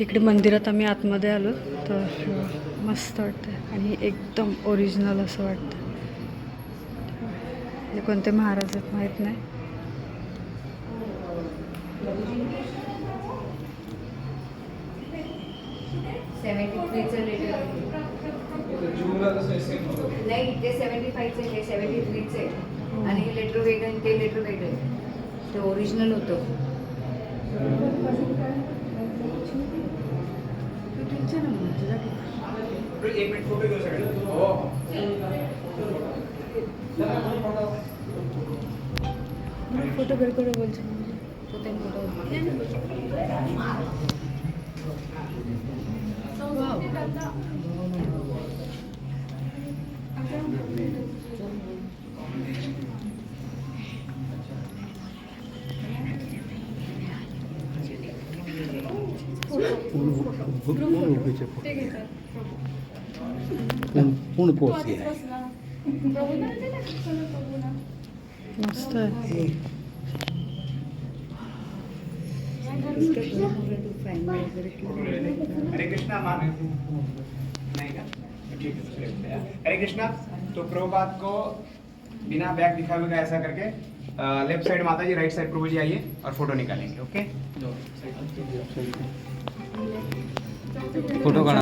इकडे मंदिरात आम्ही आतमध्ये आलो तर मस्त वाटतं आणि एकदम ओरिजिनल असं वाटतं हे कोणते महाराज आहेत माहीत नाही. सेवन्टी थ्रीचं लेटर. नाही ते सेवन्टी फाईव्हचं हे सेवन्टी थ्रीचं. आहे आणि हे लेटर आणि ते लेटर आहे ते ओरिजिनल होतं. एक मिनिट फोटो घेऊ सगळे हो फोटो बिडको बोलतो तो मस्त आहे हरे कृष्णा का ठीक है। हरे कृष्णा तो प्रभुपाद को बिना बैग दिखाए हुए ऐसा करके लेफ़्ट साइड माता जी राइट साइड प्रभु जी आइए और फ़ोटो निकालेंगे ओके फोटो काढा.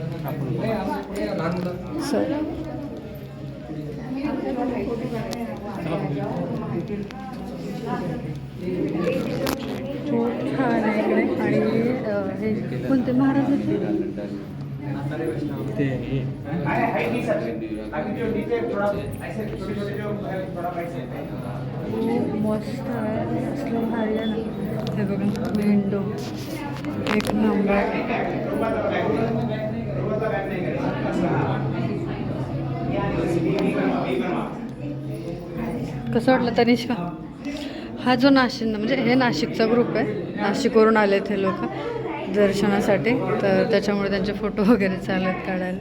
सर. खूप छान आहे इकडे आणि हे कोणते महाराज होते ते है खूप मस्त आहे. असलं भारी ना. हे बघा विंडो एक नंबर कसं वाटलं तनिष्का? हा जो नाशिक म्हणजे हे नाशिकचा ग्रुप आहे. नाशिकवरून आले ते लोक दर्शनासाठी. तर त्याच्यामुळे त्यांचे फोटो वगैरे चालत काढायला.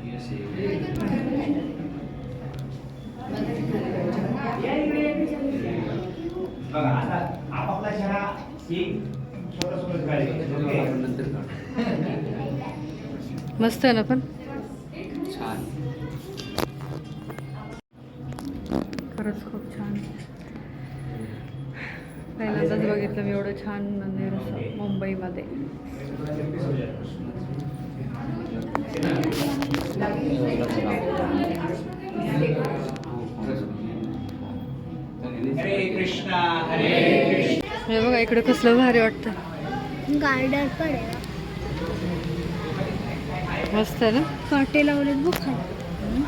बघा आता आपापला चेहरा एक छोटा छोटा मस्त आहे ना पण? छान. खरंच खूप छान. पहिल्यांदाच बघितलं मी एवढं छान मंदिर असं मुंबईमध्ये. हे बघा इकडे कसलं भारी वाटतं. गार्डन पण मस्त आहे ना? काटे लावलेत बघ खाली.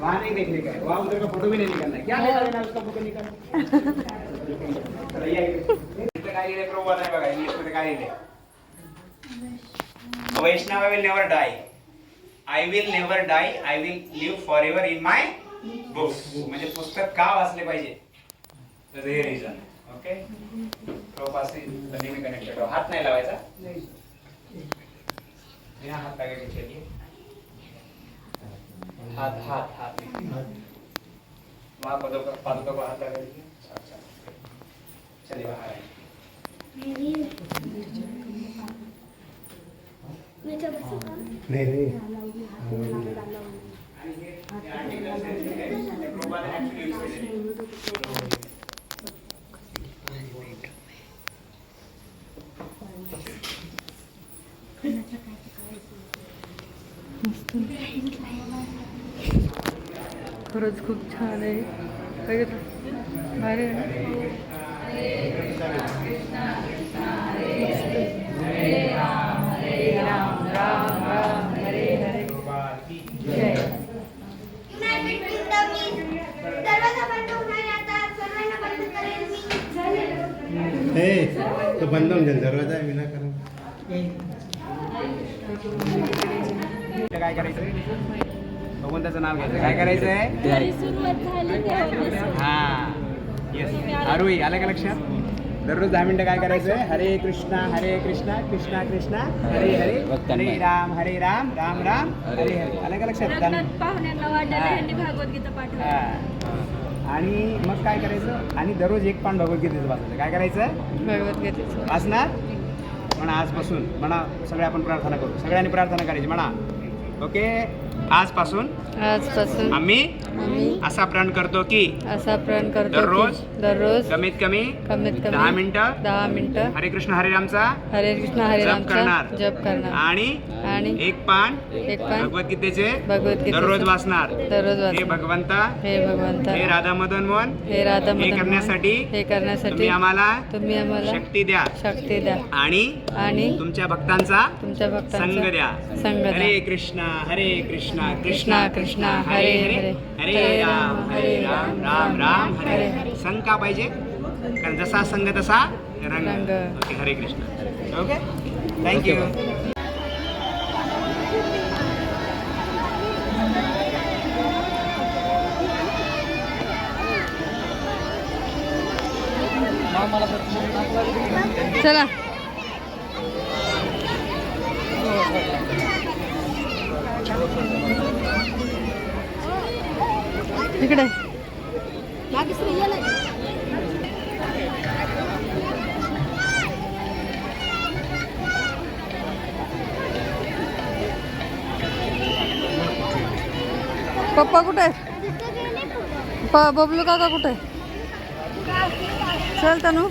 वहाँ नहीं देखने का है वहाँ उधर का फोटो भी नहीं निकालना है क्या लेना देना उसका फोटो निकालना चला, ये इथं काय लिहिलंय प्रभू नाही बघा इंग्लिशमध्ये काय लिहिलंय Vaishnav will never die I will never die I will live forever in my books म्हणजे पुस्तक का वाचले पाहिजे? त्याचं रिझन ओके नेहमी कनेक्टेड हात नाही लावायचा? हात लगे चलिए हात हात हाथ वहाँ पादुका पादुका को हाथ लगा चलिए बाहर आइए खरंच खूप छान आहे. बघितलं तो बंद होऊन जाईल दरवाजा आहे विनाकारण काय करायचं भगवंताचं नाव घ्यायचं. काय करायचं आहे सुरुवात झाली हा. येस आरोही आलं का लक्षात? दररोज दहा मिनिटं काय करायचं हरे कृष्णा हरे कृष्णा कृष्णा कृष्णा हरे हरे हरे राम हरे राम राम राम हरे हरे आलं का लक्षात? लग्नात पाहुण्यांना वाढण्याला हा. ह्यांनी भागवतगीता पाठवली. आणि मग काय करायचं? आणि दररोज एक पान भगवद्गीतेचं वाचायचं. काय करायचं? भगवद्गीतेचं वाचणार? म्हणा आजपासून. म्हणा सगळे आपण प्रार्थना करू. सगळ्यांनी प्रार्थना करायची. म्हणा. ओके? आजपासून आजपासून आम्ही आम्ही असा प्रण करतो की असा प्रण करतो दररोज? की दररोज कमीत कमी कमीत कमी दहा मिनिटं दहा मिनिटं हरे कृष्ण हरे रामचा हरे कृष्ण हरे रामचा करणार. जप करणार. आणि आणि एक पान एक पान भगवद्गीतेचे भगवद्गीतेचं दररोज वाचणार. दररोज हे भगवंता हे भगवंता. हे राधा मदन मोहन हे राधा हे करण्यासाठी हे करण्यासाठी आम्हाला तुम्ही आम्हाला शक्ती द्या. शक्ती द्या. आणि आणि तुमच्या भक्तांचा तुमच्या संग भक्तांचा द्या. संग हरे कृष्णा हरे कृष्णा. कृष्णा कृष्णा हरे हरे हरे. राम हरे राम राम राम हरे. हरे संघ का पाहिजे? कारण जसा संघ तसा रंग. रंग. ओके हरे कृष्ण. ओके? थँक्यू चला. इकडे. पप्पा कुठे आहे प बबलू काका कुठे? चल तनू.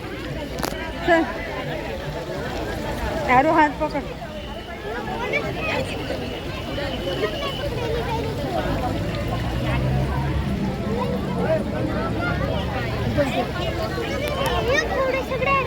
चल. यारो हात पकड. थोडे सगळे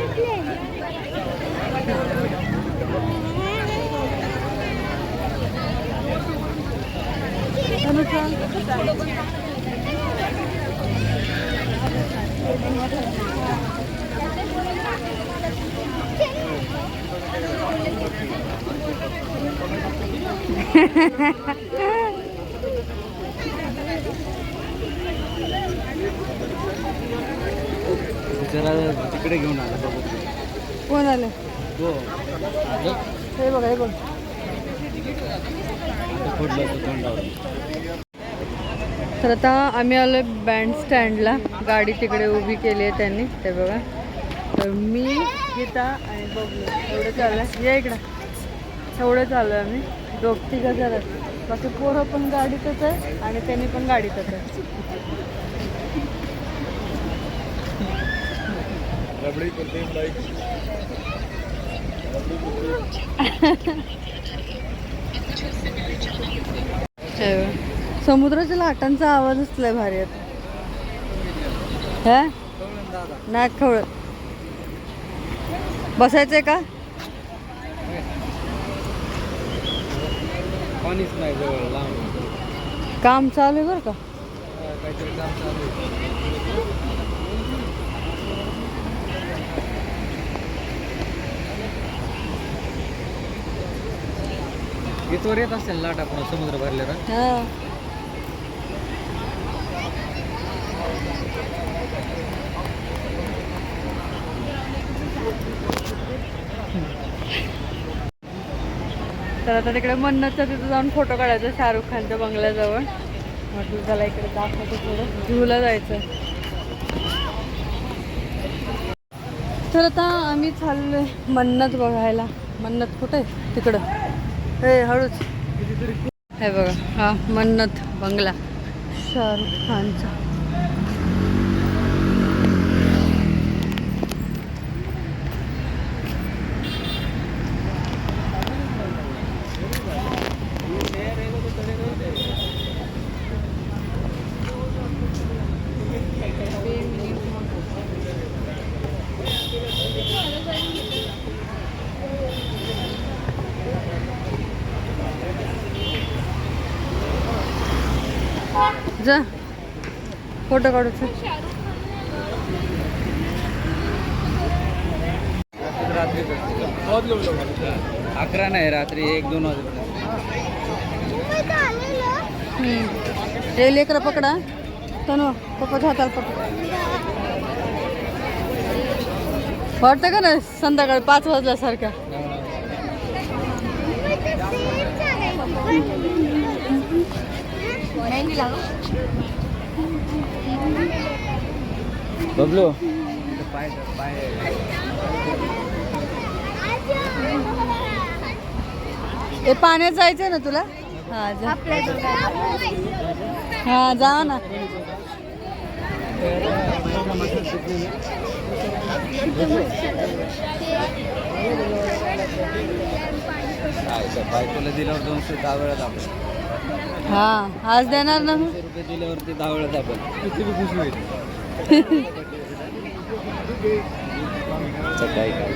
तिकडे घेऊन आला कोण आले? तो हे बघा हे बघ. तर आता आम्ही आलो बँड स्टँडला गाडी तिकडे उभी केली आहे त्यांनी. ते बघा. तर मी गीता आणि बबलू. एवढं चाललं या इकडं. एवढं चाललं आम्ही. दोघ तिघं जरा बाकी पोरं पण गाडीतच आहे आणि त्यांनी पण गाडीतच आहे. समुद्राच्या लाटांचा आवाजच लय भारी येतो हा? नाक खवळत. बसायचंय का? पाणीच नाही जवळ लांब. काम चालू आहे बरं का? काहीतरी काम चालू आहे. इथवर येत असेल लाटा पुन्हा समुद्र भरलेला. हा. तर आता तिकडे मन्नतचा तिथं जाऊन फोटो काढायचा शाहरुख खानच्या बंगल्याजवळ. म्हटलं त्याला इकडे दाखवतो थोडं. झूला जायचं. तर आता आम्ही चाललोय मन्नत बघायला. मन्नत कुठे? आहे? तिकडं. हे हळूच. हे बघा हा मन्नत बंगला. शाहरुख खानचा. जा. फोटो काढूच अकरा नाही रात्री एक दोन वाजता. हे लेकरं पकडा. तनु पप्पाच्या हाताला पकड. वाटतं का नाही संध्याकाळी पाच वाजल्यासारख्या बबलू. ए पाण्यात जायचंय ना तुला? हा जा. हा जा. ना. बायकोला दिल्यावर दोनशे दहा वेळा दाबल हा आज देणार ना मग? रुपये दिल्यावर दहा वेळा दाबल किती बी खुशी होईल काय काय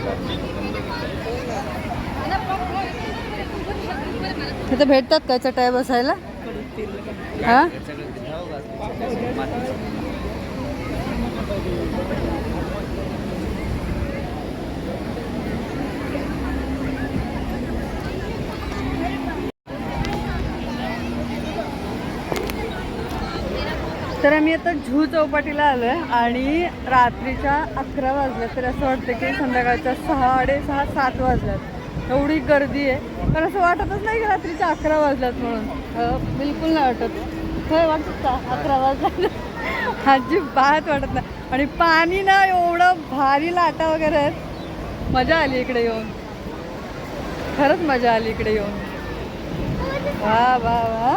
तिथं भेटतात का चटाई बसायला? हा? तर आम्ही आता झू चौपाटीला आलो आहे आणि रात्रीच्या अकरा वाजल्या तर असं वाटतं की संध्याकाळच्या साडेसहा सात वाजल्यात. एवढी गर्दी आहे. पण असं वाटतच नाही की रात्रीच्या अकरा वाजल्यात म्हणून. बिलकुल नाही वाटत. खरं वाटत का अकरा वाजल्यात. अजिबात वाटत नाही. आणि पाणी ना एवढं भारी लाटा वगैरे आहेत. मजा आली इकडे येऊन. खरंच मजा आली इकडे येऊन. वा वा वा.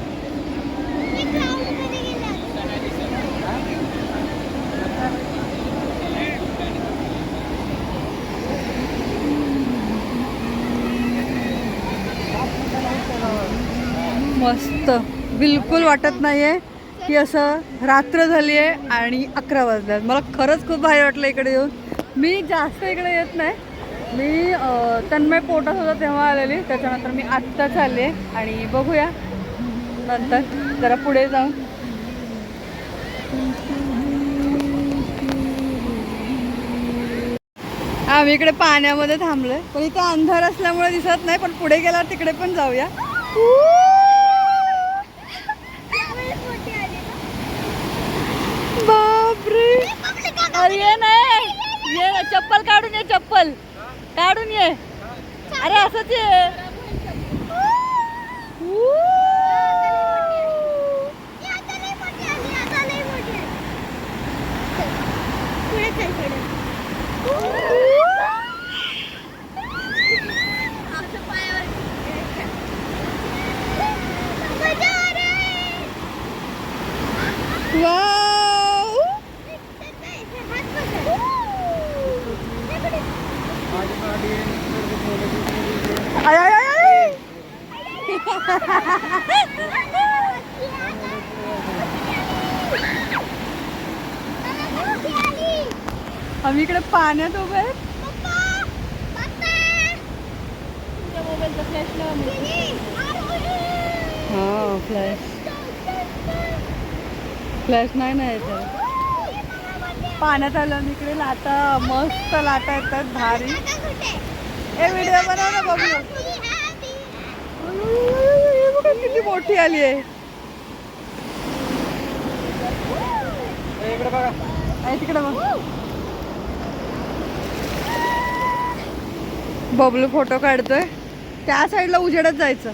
मस्त बिलकुल वाटत नाही आहे की असं रात्र झाली आहे आणि अकरा वाजल्यात. मला खरंच खूप भारी वाटलं इकडे येऊन. मी जास्त इकडे येत नाही. मी तन्मय पोटात होता तेव्हा आलेली. त्याच्यानंतर मी आत्ताच आले आणि बघूया. नंतर जरा पुढे जाऊन. आम्ही इकडे पाण्यामध्ये थांबलोय. पण इथं अंधार असल्यामुळे दिसत नाही पण पुढे गेला तिकडे पण जाऊया. अरे ये नाही ये चप्पल काढून ये चप्पल. काढून ये. अरे असंच ये. Ay, ay, ay, आय आम्ही इकडे पाण्यात उभे आहेत. हो, फ्लॅश फ्लॅश नाही ना येत पाण्यात आलं इकडे लाटा मस्त लाटा येतात भारी. ए व्हिडिओ बनव ना बघू. हे किती मोठी आली आहे. बघा. तिकडे बघ. बबलू फोटो काढतोय. त्या साईडला उजेडत जायचं.